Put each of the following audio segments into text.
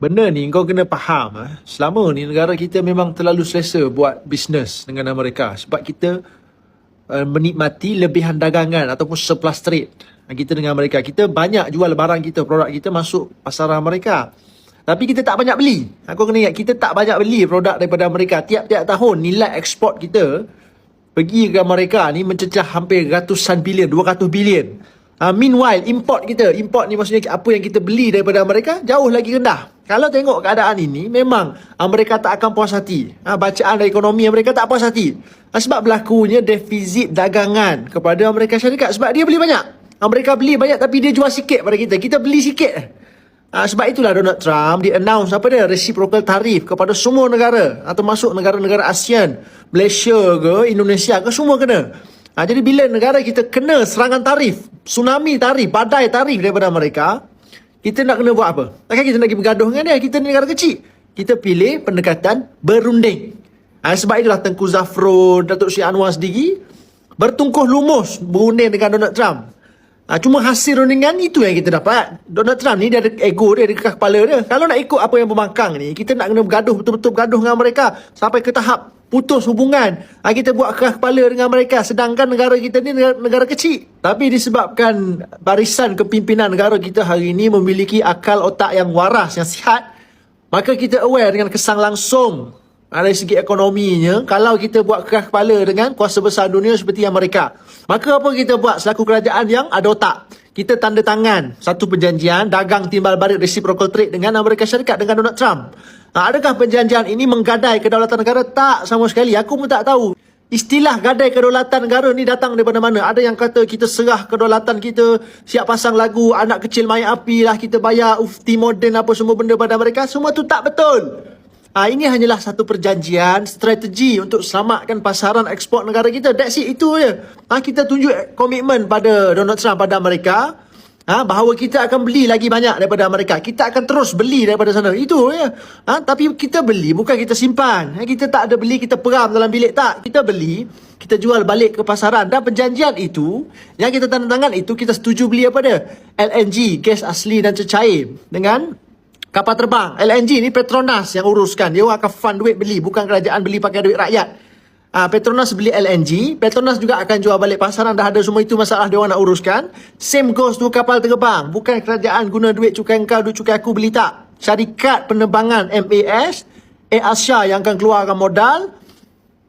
benda ni kau kena faham ah. Selama ni negara kita memang terlalu selesa buat bisnes dengan Amerika sebab kita uh, menikmati lebihan dagangan ataupun surplus trade kita dengan Amerika. Kita banyak jual barang kita, produk kita masuk pasaran Amerika. Tapi kita tak banyak beli. Aku kena ingat kita tak banyak beli produk daripada Amerika. Tiap-tiap tahun nilai ekspor kita pergi ke Amerika ni mencecah hampir ratusan bilion, 200 bilion. Uh, meanwhile, import kita, import ni maksudnya apa yang kita beli daripada Amerika jauh lagi rendah. Kalau tengok keadaan ini, memang Amerika tak akan puas hati. Ha, bacaan dari ekonomi Amerika tak puas hati. Ha, sebab berlakunya defisit dagangan kepada Amerika Syarikat. Sebab dia beli banyak. Amerika beli banyak tapi dia jual sikit pada kita. Kita beli sikit. Ha, sebab itulah Donald Trump dia announce apa dia reciprocal tarif kepada semua negara ha, termasuk negara-negara ASEAN, Malaysia ke, Indonesia ke semua kena. Ha, jadi bila negara kita kena serangan tarif, tsunami tarif, badai tarif daripada Amerika, kita nak kena buat apa? Takkan kita nak pergi bergaduh dengan dia? Kita ni negara kecil. Kita pilih pendekatan berunding. Ha, sebab itulah Tengku Zafrul, Datuk Syed Anwar sendiri bertungkuh lumus berunding dengan Donald Trump. Ha, cuma hasil rundingan itu yang kita dapat. Donald Trump ni dia ada ego dia, dia kekal kepala dia. Kalau nak ikut apa yang bermakang ni, kita nak kena bergaduh, betul-betul bergaduh dengan mereka sampai ke tahap putus hubungan. Ha, kita buat kekal kepala dengan mereka. Sedangkan negara kita ni negara, negara kecil. Tapi disebabkan barisan kepimpinan negara kita hari ini memiliki akal otak yang waras, yang sihat, maka kita aware dengan kesan langsung dari segi ekonominya, kalau kita buat keras kepala dengan kuasa besar dunia seperti yang mereka. Maka apa kita buat selaku kerajaan yang ada otak? Kita tanda tangan satu perjanjian dagang timbal balik reciprocal trade dengan Amerika Syarikat dengan Donald Trump. Ha, adakah perjanjian ini menggadai kedaulatan negara? Tak sama sekali. Aku pun tak tahu. Istilah gadai kedaulatan negara ni datang daripada mana? Ada yang kata kita serah kedaulatan kita, siap pasang lagu, anak kecil main api lah, kita bayar ufti moden apa semua benda pada mereka. Semua tu tak betul. Ah ini hanyalah satu perjanjian strategi untuk selamatkan pasaran ekspor negara kita. That's it itu je. Ah kita tunjuk komitmen pada Donald Trump pada Amerika ah bahawa kita akan beli lagi banyak daripada Amerika. Kita akan terus beli daripada sana. Itu je. Ah tapi kita beli bukan kita simpan. Ah, kita tak ada beli kita peram dalam bilik tak. Kita beli kita jual balik ke pasaran dan perjanjian itu yang kita tanda tangan itu kita setuju beli apa dia? LNG, gas asli dan cecair dengan Kapal terbang LNG ni Petronas yang uruskan. Dia akan fund duit beli. Bukan kerajaan beli pakai duit rakyat. Ah, Petronas beli LNG. Petronas juga akan jual balik pasaran. Dah ada semua itu masalah dia orang nak uruskan. Same goes tu kapal terbang. Bukan kerajaan guna duit cukai kau, duit cukai aku beli tak. Syarikat penerbangan MAS, Air Asia yang akan keluarkan modal,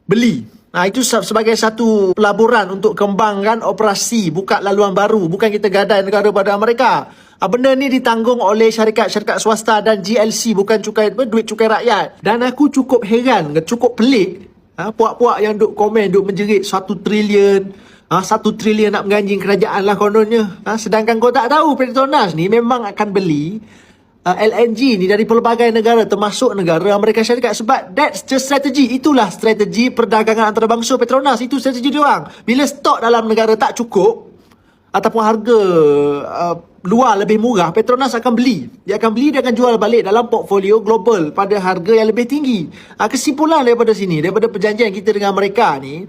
beli. Nah, itu sebagai satu pelaburan untuk kembangkan operasi, buka laluan baru. Bukan kita gadai negara pada mereka. Ah, benda ni ditanggung oleh syarikat-syarikat swasta dan GLC bukan cukai duit cukai rakyat. Dan aku cukup heran, cukup pelik ha, puak-puak yang duk komen, duk menjerit satu trilion, ha, satu trilion nak mengganjing kerajaan lah kononnya. Ha, sedangkan kau tak tahu Petronas ni memang akan beli uh, LNG ni dari pelbagai negara termasuk negara Amerika Syarikat sebab that's the strategy itulah strategi perdagangan antarabangsa Petronas itu strategi dia orang bila stok dalam negara tak cukup ataupun harga uh, luar lebih murah, Petronas akan beli. Dia akan beli, dia akan jual balik dalam portfolio global pada harga yang lebih tinggi. Uh, kesimpulan daripada sini, daripada perjanjian kita dengan mereka ni,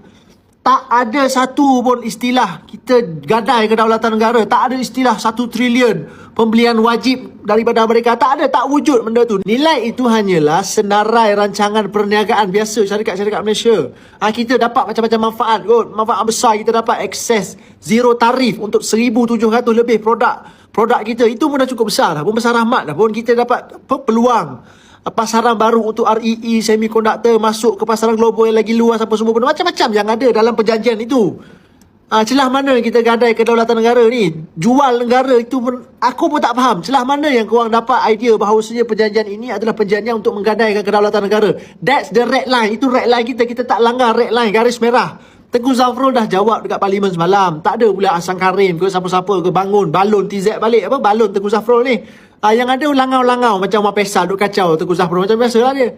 tak ada satu pun istilah kita gadai kedaulatan negara. Tak ada istilah satu trilion pembelian wajib daripada mereka. Tak ada, tak wujud benda tu. Nilai itu hanyalah senarai rancangan perniagaan biasa syarikat-syarikat Malaysia. Ha, kita dapat macam-macam manfaat kot. Manfaat besar kita dapat akses zero tarif untuk 1,700 lebih produk produk kita. Itu pun dah cukup besar dah. Pun besar rahmat dah. Pun kita dapat peluang pasaran baru untuk REE semiconductor masuk ke pasaran global yang lagi luas apa semua benda macam-macam yang ada dalam perjanjian itu. Ah celah mana kita gadai kedaulatan negara ni? Jual negara itu pun aku pun tak faham. Celah mana yang korang dapat idea bahawa bahawasanya perjanjian ini adalah perjanjian untuk menggadaikan kedaulatan negara. That's the red line. Itu red line kita. Kita tak langgar red line garis merah. Tengku Zafrul dah jawab dekat parlimen semalam. Tak ada pula Asang Karim ke siapa-siapa ke bangun balon TZ balik apa balon Tengku Zafrul ni. Ah, yang ada langau-langau macam Mak Pesal duk kacau Tengku Zafrul macam biasa lah dia.